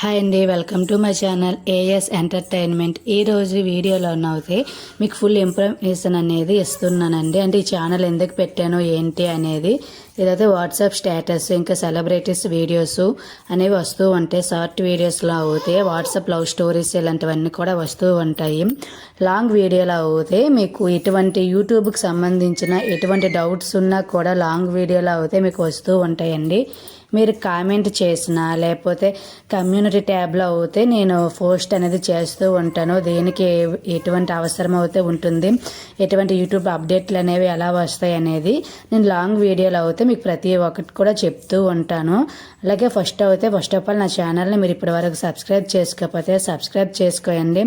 Hi అండి welcome to my channel AS entertainment ఈ రోజు వీడియోలో అయితే మీకు ఫుల్ ఇన్ఫర్మేషన్ అనేది ఇస్తున్నానండి. అంటే ఈ ఛానల్ ఎందుకు పెట్టాను ఏంటి అనేది ఇదైతే వాట్సాప్ స్టేటస్ ఇంకా సెలబ్రిటీస్ వీడియోస్ అనేవి వస్తూ ఉంటాయి. షార్ట్ వీడియోస్లో అవుతే వాట్సాప్ లవ్ స్టోరీస్ ఇలాంటివన్నీ కూడా వస్తూ ఉంటాయి. లాంగ్ వీడియోలో అవుతే మీకు ఎటువంటి యూట్యూబ్కి సంబంధించిన ఎటువంటి డౌట్స్ ఉన్నా కూడా లాంగ్ వీడియోలో అవుతే మీకు వస్తూ ఉంటాయండి. మీరు కామెంట్ చేసినా లేకపోతే కమ్యూనిటీ ట్యాబ్లో అయితే నేను పోస్ట్ అనేది చేస్తూ ఉంటాను. దేనికి ఎటువంటి అవసరం అయితే ఉంటుంది. ఎటువంటి యూట్యూబ్ అప్డేట్లు అనేవి ఎలా వస్తాయి అనేది నేను లాంగ్ వీడియోలో అయితే మీకు ప్రతి ఒక్కటి కూడా చెప్తూ ఉంటాను. అలాగే ఫస్ట్ అయితే ఫస్ట్ ఆఫ్ ఆల్ నా ఛానల్ని మీరు ఇప్పటివరకు సబ్స్క్రైబ్ చేసుకోకపోతే సబ్స్క్రైబ్ చేసుకోండి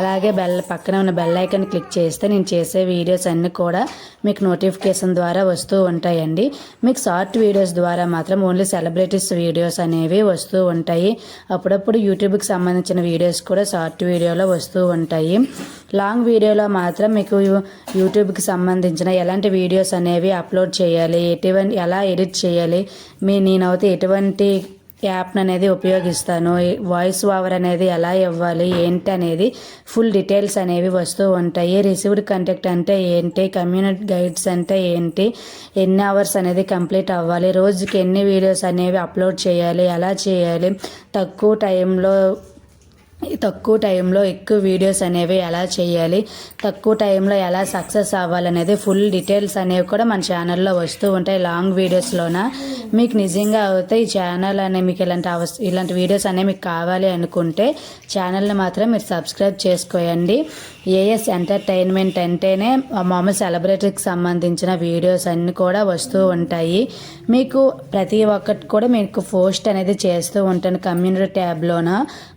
అలాగే బెల్ పక్కన ఉన్న బెల్ ఐకన్ క్లిక్ చేస్తే నేను చేసే వీడియోస్ అన్నీ కూడా మీకు నోటిఫికేషన్ ద్వారా వస్తూ ఉంటాయండి. మీకు షార్ట్ వీడియోస్ ద్వారా మాత్రం ఓన్లీ సెలబ్రిటీస్ వీడియోస్ అనేవి వస్తూ ఉంటాయి. అప్పుడప్పుడు యూట్యూబ్కి సంబంధించిన వీడియోస్ కూడా షార్ట్ వీడియోలో వస్తూ ఉంటాయి. లాంగ్ వీడియోలో మాత్రం మీకు యూ- యూట్యూబ్కి సంబంధించిన ఎలాంటి వీడియోస్ అనేవి అప్లోడ్ చేయాలి ఎటువంటి ఎలా ఎడిట్ చేయాలి మీ నేనైతే ఎటువంటి యాప్ని అనేది ఉపయోగిస్తాను. వాయిస్ ఓవర్ అనేది ఎలా ఇవ్వాలి ఏంటి అనేది ఫుల్ డీటెయిల్స్ అనేవి వస్తూ ఉంటాయి. రిసీవ్డ్ కంటెక్ట్ అంటే ఏంటి కమ్యూనిటీ గైడ్స్ అంటే ఏంటి ఎన్ని అవర్స్ అనేది కంప్లీట్ అవ్వాలి రోజుకి ఎన్ని వీడియోస్ అనేవి అప్లోడ్ చేయాలి ఎలా చేయాలి తక్కువ టైంలో తక్కువ టైంలో ఎక్కువ వీడియోస్ అనేవి ఎలా చేయాలి తక్కువ టైంలో ఎలా సక్సెస్ అవ్వాలనేది ఫుల్ డీటెయిల్స్ అనేవి కూడా మన ఛానల్లో వస్తూ ఉంటాయి లాంగ్ వీడియోస్లోన. మీకు నిజంగా అవుతే ఈ ఛానల్ అనే మీకు ఇలాంటి అవస్ ఇలాంటి వీడియోస్ అనేవి మీకు కావాలి అనుకుంటే ఛానల్ని మాత్రం మీరు సబ్స్క్రైబ్ చేసుకోండి ఏఎస్ ఎంటర్టైన్మెంట్ అంటేనే మామూలు సెలబ్రిటీకి సంబంధించిన వీడియోస్ అన్నీ కూడా వస్తూ ఉంటాయి. మీకు ప్రతి ఒక్కటి కూడా మీకు పోస్ట్ అనేది చేస్తూ ఉంటాను. కమ్యూనిటీ ట్యాబ్లోన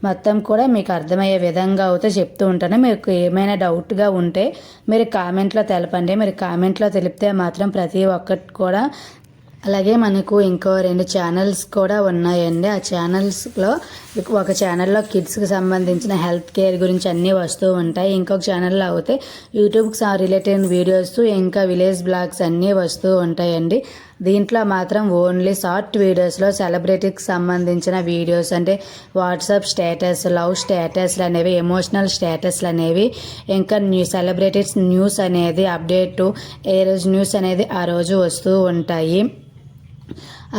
మొత్తం కూడా మీకు అర్థమయ్యే విధంగా అయితే చెప్తూ ఉంటాను. మీకు ఏమైనా డౌట్గా ఉంటే మీరు కామెంట్లో తెలపండి. మీరు కామెంట్లో తెలిపితే మాత్రం ప్రతి ఒక్కటి కూడా అలాగే మనకు ఇంకో రెండు ఛానల్స్ కూడా ఉన్నాయండి. ఆ ఛానల్స్లో ఒక ఛానల్లో కిడ్స్కి సంబంధించిన హెల్త్ కేర్ గురించి అన్నీ వస్తూ ఉంటాయి. ఇంకొక ఛానల్లో అయితే యూట్యూబ్కి రిలేటెడ్ వీడియోస్ ఇంకా విలేజ్ బ్లాగ్స్ అన్నీ వస్తూ ఉంటాయండి. దీంట్లో మాత్రం ఓన్లీ షార్ట్ వీడియోస్లో సెలబ్రిటీకి సంబంధించిన వీడియోస్ అంటే వాట్సాప్ స్టేటస్ లవ్ స్టేటస్లు అనేవి ఎమోషనల్ స్టేటస్లు అనేవి ఇంకా న్యూ సెలబ్రిటీస్ న్యూస్ అనేది అప్డేటు ఏ రోజు న్యూస్ అనేది ఆ రోజు వస్తూ ఉంటాయి.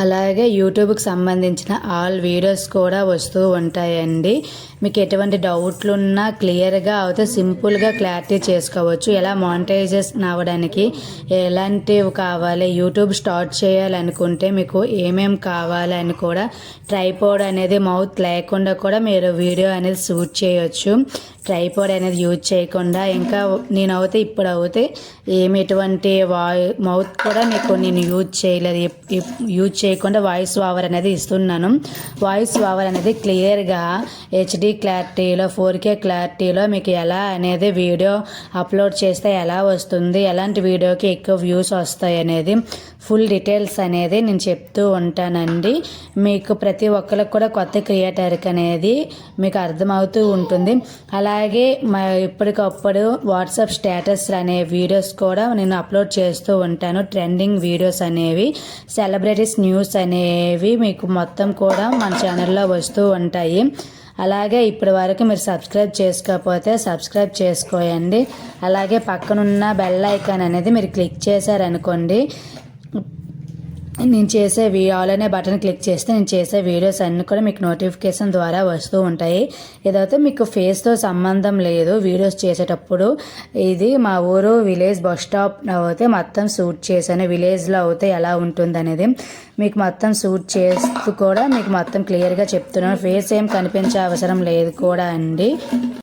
అలాగే యూట్యూబ్కి సంబంధించిన ఆల్ వీడియోస్ కూడా వస్తూ ఉంటాయండి. మీకు ఎటువంటి డౌట్లు ఉన్నా క్లియర్గా అయితే సింపుల్గా క్లారిటీ చేసుకోవచ్చు. ఎలా మానిటైజేషన్ అవ్వడానికి ఎలాంటివి కావాలి యూట్యూబ్ స్టార్ట్ చేయాలనుకుంటే మీకు ఏమేమి కావాలని కూడా ట్రైపోడ్ అనేది మౌత్ లేకుండా కూడా మీరు వీడియో అనేది షూట్ చేయొచ్చు. ట్రైపోడ్ అనేది యూజ్ చేయకుండా ఇంకా నేను అయితే ఇప్పుడు అయితే ఏమి ఎటువంటి వాయి మౌత్ కూడా మీకు నేను యూజ్ చేయలేదు. యూజ్ చేయకుండా వాయిస్ ఓవర్ అనేది ఇస్తున్నాను. వాయిస్ ఓవర్ అనేది క్లియర్గా హెచ్డి క్లారిటీలో ఫోర్ కే క్లారిటీలో మీకు ఎలా అనేది వీడియో అప్లోడ్ చేస్తే ఎలా వస్తుంది ఎలాంటి వీడియోకి ఎక్కువ వ్యూస్ వస్తాయి అనేది ఫుల్ డీటెయిల్స్ అనేది నేను చెప్తూ ఉంటానండి. మీకు ప్రతి ఒక్కరికి కూడా కొత్త క్రియేటర్కి అనేది మీకు అర్థమవుతూ ఉంటుంది. అలాగే మా ఇప్పటికప్పుడు వాట్సాప్ స్టేటస్ అనే వీడియోస్ కూడా నేను అప్లోడ్ చేస్తూ ఉంటాను. ట్రెండింగ్ వీడియోస్ అనేవి లైబ్రరీస్ న్యూస్ అనేవి మీకు మొత్తం కూడా మన ఛానల్లో వస్తూ ఉంటాయి. అలాగే ఇప్పటి వరకు మీరు సబ్స్క్రైబ్ చేసుకోకపోతే సబ్స్క్రైబ్ చేసుకోండి అలాగే పక్కనున్న బెల్ ఐకాన్ అనేది మీరు క్లిక్ చేశారనుకోండి నేను చేసే వీ ఆల్ అనే బటన్ క్లిక్ చేస్తే నేను చేసే వీడియోస్ అన్నీ కూడా మీకు నోటిఫికేషన్ ద్వారా వస్తూ ఉంటాయి. ఏదైతే మీకు ఫేస్తో సంబంధం లేదు వీడియోస్ చేసేటప్పుడు ఇది మా ఊరు విలేజ్ బస్ స్టాప్ అయితే మొత్తం షూట్ చేశాను. విలేజ్లో అయితే ఎలా ఉంటుంది అనేది మీకు మొత్తం షూట్ చేస్తూ కూడా మీకు మొత్తం క్లియర్గా చెప్తున్నాను. ఫేస్ ఏం కనిపించే అవసరం లేదు కూడా అండి.